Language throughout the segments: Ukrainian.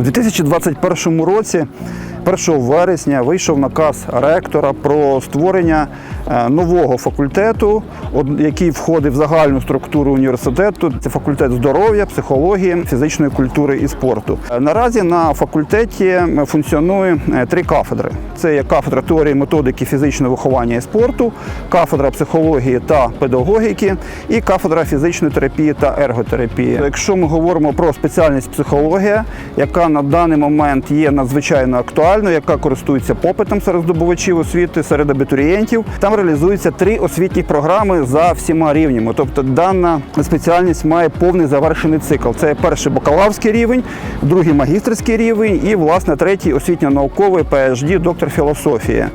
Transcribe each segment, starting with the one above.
У 2021 році, 1 вересня, вийшов наказ ректора про створення е, нового факультету, який входить в загальну структуру університету. Це факультет здоров'я, психології, фізичної культури і спорту. Е, Наразі на факультеті функціонує е, три кафедри: це є кафедра теорії методики фізичного виховання і спорту, кафедра психології та педагогіки і кафедра фізичної терапії та ерготерапії. Якщо ми говоримо про спеціальність психологія, яка на даний момент є надзвичайно актуальною, яка користується попитом серед здобувачів освіти, серед абітурієнтів, там реалізуються три освітні програми за всіма рівнями. Тобто дана спеціальність має повний завершений цикл. Це перший бакалаврський рівень, другий магістерський рівень і, власне, третій освітньо-науковий PhD, доктор філософії.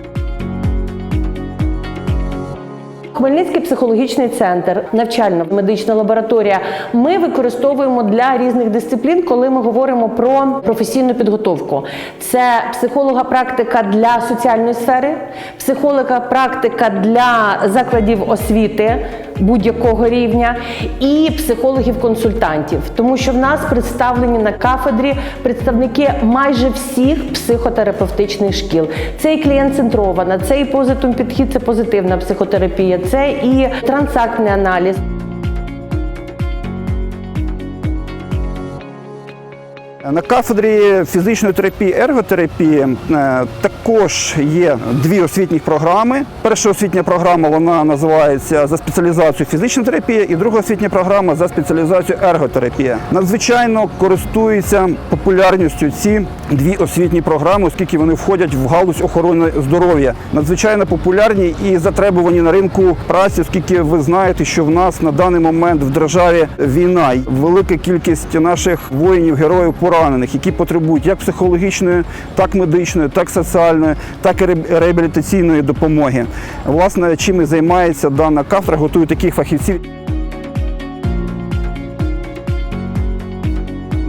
Хмельницький психологічний центр, навчальна медична лабораторія. Ми використовуємо для різних дисциплін, коли ми говоримо про професійну підготовку. Це психолога практика для соціальної сфери, психолога практика для закладів освіти будь-якого рівня, і психологів-консультантів, тому що в нас представлені на кафедрі представники майже всіх психотерапевтичних шкіл. Це і клієнт-центрована, це і позитум підхід, це позитивна психотерапія, це і трансактний аналіз. На кафедрі фізичної терапії ерготерапії е, також є дві освітні програми. Перша освітня програма вона називається за спеціалізацію фізична терапія, і друга освітня програма за спеціалізацію ерготерапія. Надзвичайно користуються популярністю ці дві освітні програми, оскільки вони входять в галузь охорони здоров'я. Надзвичайно популярні і затребувані на ринку праці, оскільки ви знаєте, що в нас на даний момент в державі війна, велика кількість наших воїнів, героїв поранених, які потребують як психологічної, так медичної, так соціальної, так і реабілітаційної допомоги. Власне, чим і займається дана кафедра, готує таких фахівців.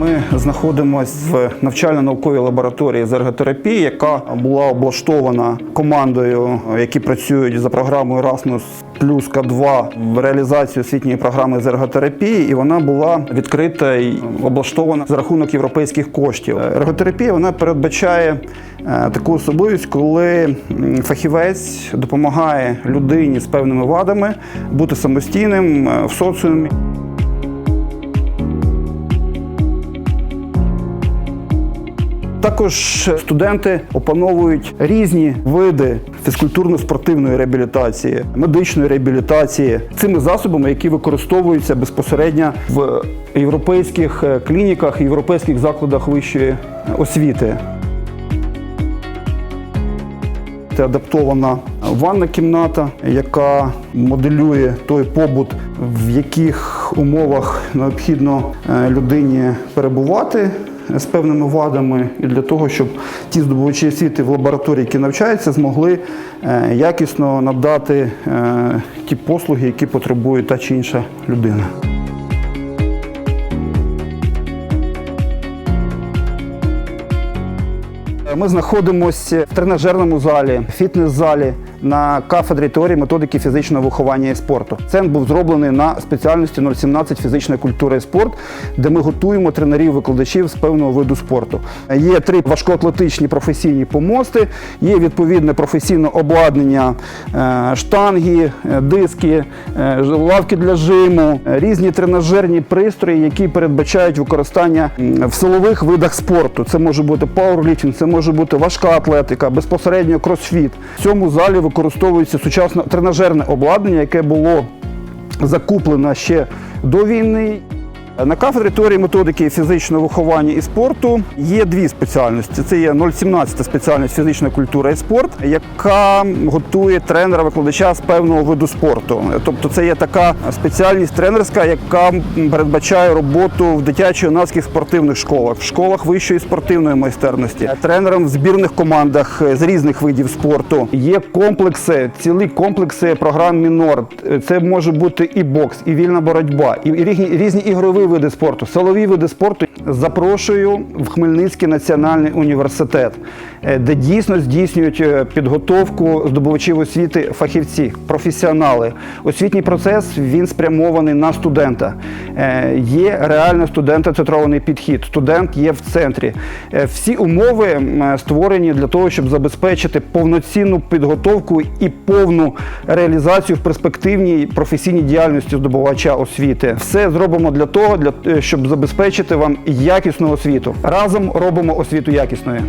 Ми знаходимося в навчально-науковій лабораторії з ерготерапії, яка була облаштована командою, які працюють за програмою Erasmus плюс К2 в реалізації освітньої програми з ерготерапії, і вона була відкрита і облаштована за рахунок європейських коштів. Ерготерапія вона передбачає е, таку особливість, коли фахівець допомагає людині з певними вадами бути самостійним е, в соціумі. Також студенти опановують різні види фізкультурно-спортивної реабілітації, медичної реабілітації цими засобами, які використовуються безпосередньо в європейських е, клініках, європейських закладах вищої освіти. Це адаптована ванна кімната, яка моделює той побут, в яких умовах необхідно е, людині перебувати з певними вадами, і для того, щоб ті здобувачі освіти в лабораторії, які навчаються, змогли е, якісно надати е, ті послуги, які потребує та чи інша людина. Ми знаходимося в тренажерному залі, фітнес-залі на кафедрі теорії методики фізичного виховання і спорту. Центр був зроблений на спеціальності 017 фізична культура і спорт, де ми готуємо тренерів-викладачів з певного виду спорту. Є три важкоатлетичні професійні помости, є відповідне професійне обладнання, е, штанги, е, диски, е, лавки для жиму, різні тренажерні пристрої, які передбачають використання в силових видах спорту. Це може бути пауерліфтинг, це може бути важка атлетика, безпосередньо кросфіт. В цьому залі використовується сучасне тренажерне обладнання, яке було закуплено ще до війни. На кафедрі теорії методики фізичного виховання і спорту є дві спеціальності. Це є 017 спеціальність фізична культура і спорт, яка готує тренера-викладача з певного виду спорту. Тобто це є така спеціальність тренерська, яка передбачає роботу в дитячо-юнацьких спортивних школах, в школах вищої спортивної майстерності, тренером в збірних командах з різних видів спорту. Є комплекси, цілі комплекси програм Мінор. Це може бути і бокс, і вільна боротьба, і різні, різні ігрові види спорту, силові види спорту. Запрошую в Хмельницький національний університет, е, де дійсно здійснюють е, підготовку здобувачів освіти фахівці, професіонали. Освітній процес він спрямований на студента. Е, Є реально студентоцентрований підхід. Студент є в центрі. Всі умови створені для того, щоб забезпечити повноцінну підготовку і повну реалізацію в перспективній професійній діяльності здобувача освіти. Все зробимо для того, щоб забезпечити вам якісну освіту. Разом робимо освіту якісною.